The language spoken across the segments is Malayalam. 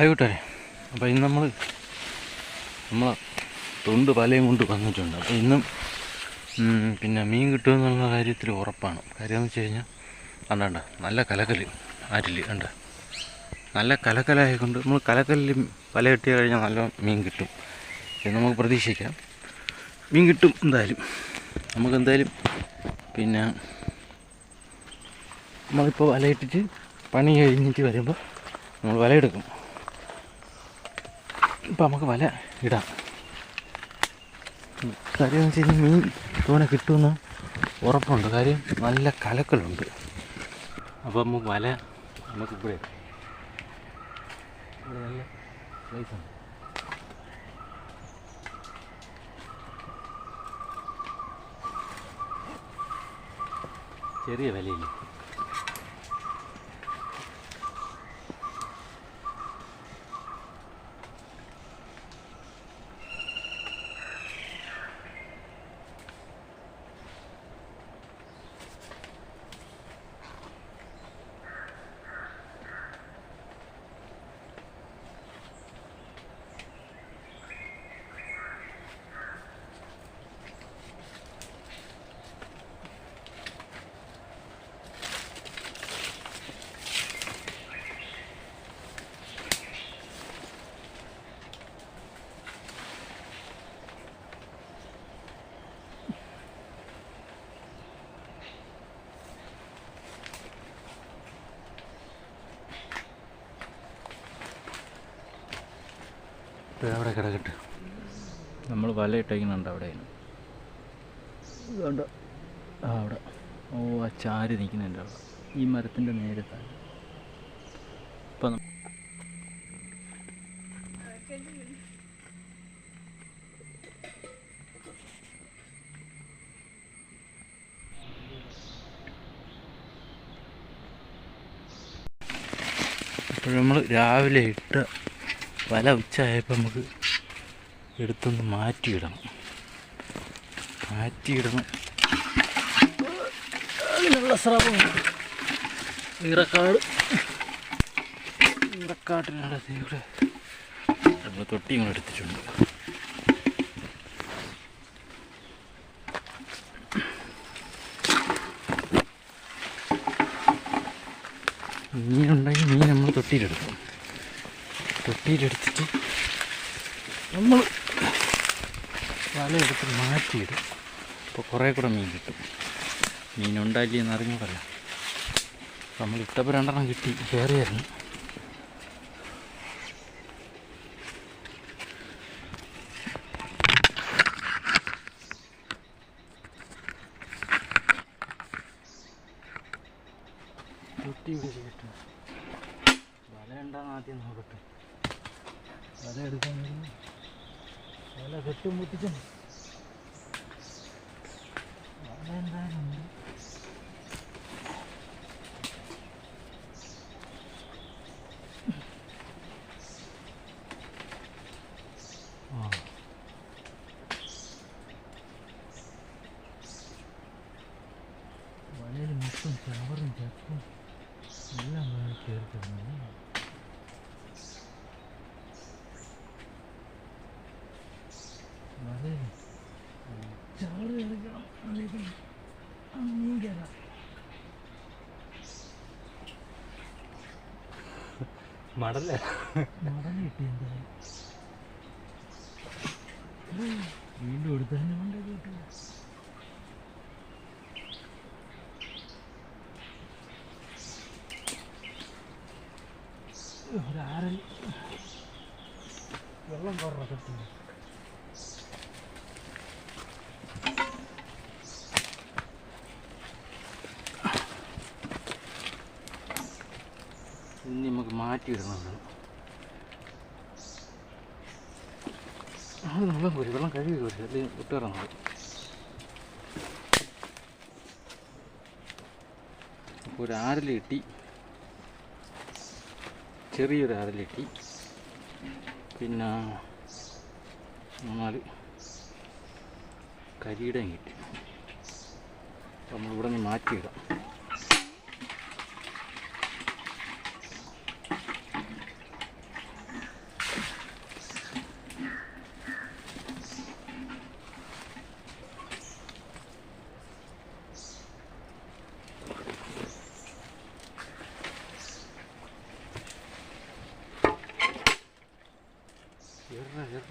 ആയിക്കോട്ടെ അപ്പോൾ ഇന്ന് നമ്മൾ നമ്മൾ തൊണ്ട് പലയും കൊണ്ട് വന്നിട്ടുണ്ട്. അപ്പോൾ ഇന്നും പിന്നെ മീൻ കിട്ടുമെന്നുള്ള കാര്യത്തിൽ ഉറപ്പാണ്. കാര്യം എന്ന് വെച്ച് കഴിഞ്ഞാൽ കണ്ടണ്ട നല്ല കലക്കൽ ആറ്റിൽ കണ്ട? നല്ല കലക്കലായതുകൊണ്ട് നമ്മൾ കലക്കലിൽ പല കിട്ടി കഴിഞ്ഞാൽ നല്ല മീൻ കിട്ടും. എന്ന് നമുക്ക് പ്രതീക്ഷിക്കാം. മീൻ കിട്ടും എന്തായാലും. നമുക്ക് എന്തായാലും പിന്നെ നമ്മളിപ്പോൾ വലയിട്ടിട്ട് പണി കഴിഞ്ഞിട്ട് വരുമ്പോൾ നമ്മൾ വലയെടുക്കും ഇപ്പം നമുക്ക് വല ഇടാം. കാര്യം എന്ന് വെച്ച് കഴിഞ്ഞാൽ മീൻ തോനെ കിട്ടുമെന്ന് ഉറപ്പുണ്ട്. കാര്യം നല്ല കലക്കലുണ്ട്. അപ്പം നമുക്ക് വല നമുക്ക് ഇവിടെ ഇവിടെ നല്ല പ്ലേസാണ് ചെറിയ വിലയില്ല? അവിടെ കിടക്കട്ടെ നമ്മൾ വല ഇട്ടേക്കുന്നുണ്ട് അവിടെ. ഇതുകൊണ്ട് ആ അവിടെ. ഓ ആ ചാരി നിൽക്കുന്നുണ്ട് അവിടെ. ഈ മരത്തിന്റെ നേരെ താഴെ. ഇപ്പം നമ്മൾ രാവിലെ ഇട്ട് വല ഉച്ചയായപ്പോൾ നമുക്ക് എടുത്തൊന്ന് മാറ്റിയിടണം. മാറ്റിയിടണം. അതിനുള്ള ശ്രമമുണ്ട് ഈറക്കാട് ഈറക്കാട്ടിനാണ് ഇവിടെ നമ്മൾ തൊട്ടിയും കൂടെ എടുത്തിട്ടുണ്ട്. മീനുണ്ടെങ്കിൽ മീൻ നമ്മൾ തൊട്ടിയിലെടുക്കും. തൊട്ടിയിലെടുത്തിട്ട് നമ്മൾ വലയെടുത്ത് മാറ്റിയിടും. അപ്പോൾ കുറേ കൂടെ മീൻ കിട്ടും. മീനുണ്ടായില്ലേ എന്നറിഞ്ഞു പറയാം നമ്മൾ ഇട്ടപ്പോൾ രണ്ടെണ്ണം കിട്ടി. കയറിയായിരുന്നു എടുക്കാൻ വരുന്നു. വല കെട്ടും മുട്ടിച്ചും വല എന്തായാലും ഉണ്ട്. ആ. വലയിൽ മൊത്തം ചവറും ചപ്പും എല്ലാം വേണം ചേർക്കുന്നത് വലയിൽ ചവറ് എടുക്കണം മീൻ കയറാം മടല. മടങ്ങി കിട്ടി എന്തായാലും വീണ്ടും എടുത്തതിനെ കൊണ്ടേ കിട്ടും ഒരാരൽ വെള്ളം കുറവ് കിട്ടും ഇനി നമുക്ക് മാറ്റിയിടണം അത് നല്ല കോരി വെള്ളം കഴുകി കോരി അല്ലെങ്കിൽ വിട്ടുകയറാൻ നമ്മൾ അപ്പോൾ ഒരു ആരൽ കിട്ടി ചെറിയൊരു ആരൽ കിട്ടി പിന്നെ മൂന്നാൽ കരിയിടം കിട്ടി. നമ്മളിവിടെ നിന്ന് മാറ്റിയിടാം.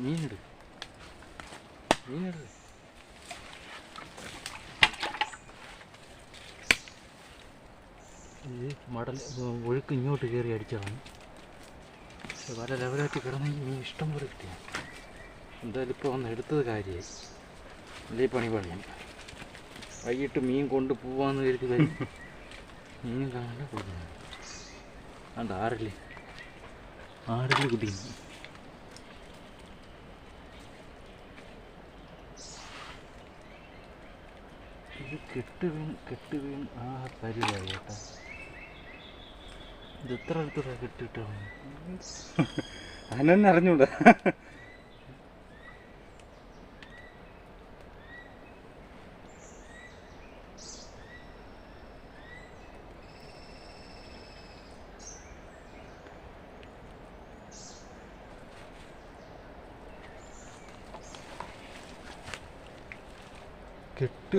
മീനിട് മീനെടു മടൽ ഒഴുക്ക് ഇങ്ങോട്ട് കയറി അടിച്ചതാണ്. പക്ഷെ പല ലെവലായിട്ട് കിടന്നെങ്കിൽ മീൻ ഇഷ്ടം പോലെ കിട്ടിയ എന്തായാലും ഇപ്പോൾ ഒന്ന് എടുത്തത് കാര്യമായി അല്ലേ പണി പണിയാൻ വൈകിട്ട് മീൻ കൊണ്ട് പോവാന്ന് കരുതി വരും. മീൻ കാണാൻ കൊടുക്കുന്നു അതാറില്ലേ ആറിൽ കുടിക്കുന്നു ഇത് കെട്ട് വീൺ കെട്ട് വീൺ ആ പരിവായി കേട്ടോ. ഇത് എത്ര അടുത്തുള്ള കെട്ടിട്ടാണ് അനന്നെ അറിഞ്ഞൂടാ. കെട്ട്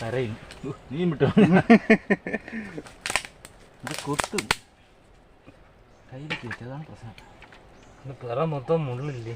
കരയും. നീ വിട്ടോ? ഇത് കൊത്തും. കയ്യിൽ കയറ്റി അതാണ് പ്രശ്നം. പിറ മൊത്തം മുള്ളില്ലേ.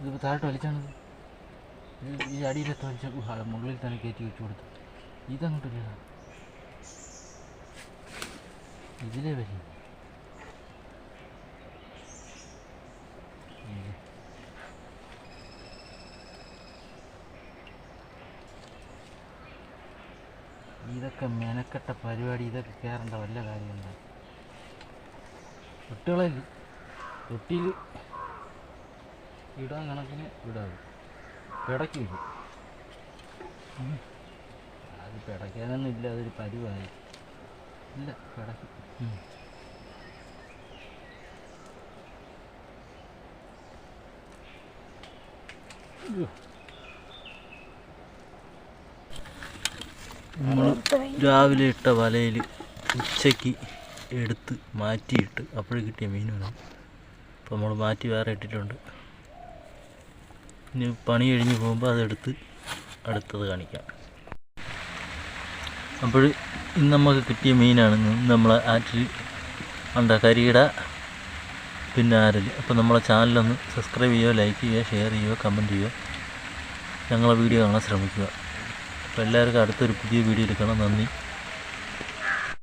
ഇതിപ്പോൾ താഴോട്ട് വലിച്ചാണത് ഈ അടിയിലത്തെ വലിച്ച മുകളിൽ തന്നെ കയറ്റി വെച്ച് കൊടുത്തു. ഇതങ്ങോട്ട് ഇല്ല ഇതിലേ വരും ഇത്. ഇതൊക്കെ മെനക്കെട്ട പരിപാടി ഇതൊക്കെ കയറേണ്ട വല്ല കാര്യമുണ്ട് കുട്ടികളെ തൊട്ടിയിൽ ഇടാൻ കണക്കിന് ഇടാതെ പിടയ്ക്കും. അത് പിടയ്ക്കാനൊന്നും ഇല്ല അതൊരു പരിവായി ഇല്ല പിടയ്ക്കും നമ്മൾ രാവിലെ ഇട്ട വലയിൽ ഉച്ചയ്ക്ക് എടുത്ത് മാറ്റിയിട്ട് അപ്പോഴേ കിട്ടിയ മീൻ മീനാണ് അപ്പോൾ നമ്മൾ മാറ്റി വേറെ ഇട്ടിട്ടുണ്ട്. ഇനി പണി കഴിഞ്ഞ് പോകുമ്പോൾ അതെടുത്ത് അടുത്തത് കാണിക്കാം. അപ്പോൾ ഇന്ന് നമുക്ക് കിട്ടിയ മീനാണ് നമ്മളെ ആറ്റിൽ ഉണ്ട് കരിയിട പിന്നെ ആരൽ അപ്പോൾ നമ്മളെ ചാനലൊന്ന് സബ്സ്ക്രൈബ് ചെയ്യുക ലൈക്ക് ചെയ്യുക ഷെയർ ചെയ്യുക കമന്റ് ചെയ്യുക ഞങ്ങളെ വീഡിയോ കാണാൻ ശ്രമിക്കുക. അപ്പോൾ എല്ലാവർക്കും അടുത്തൊരു പുതിയ വീഡിയോ കാണാം നന്ദി.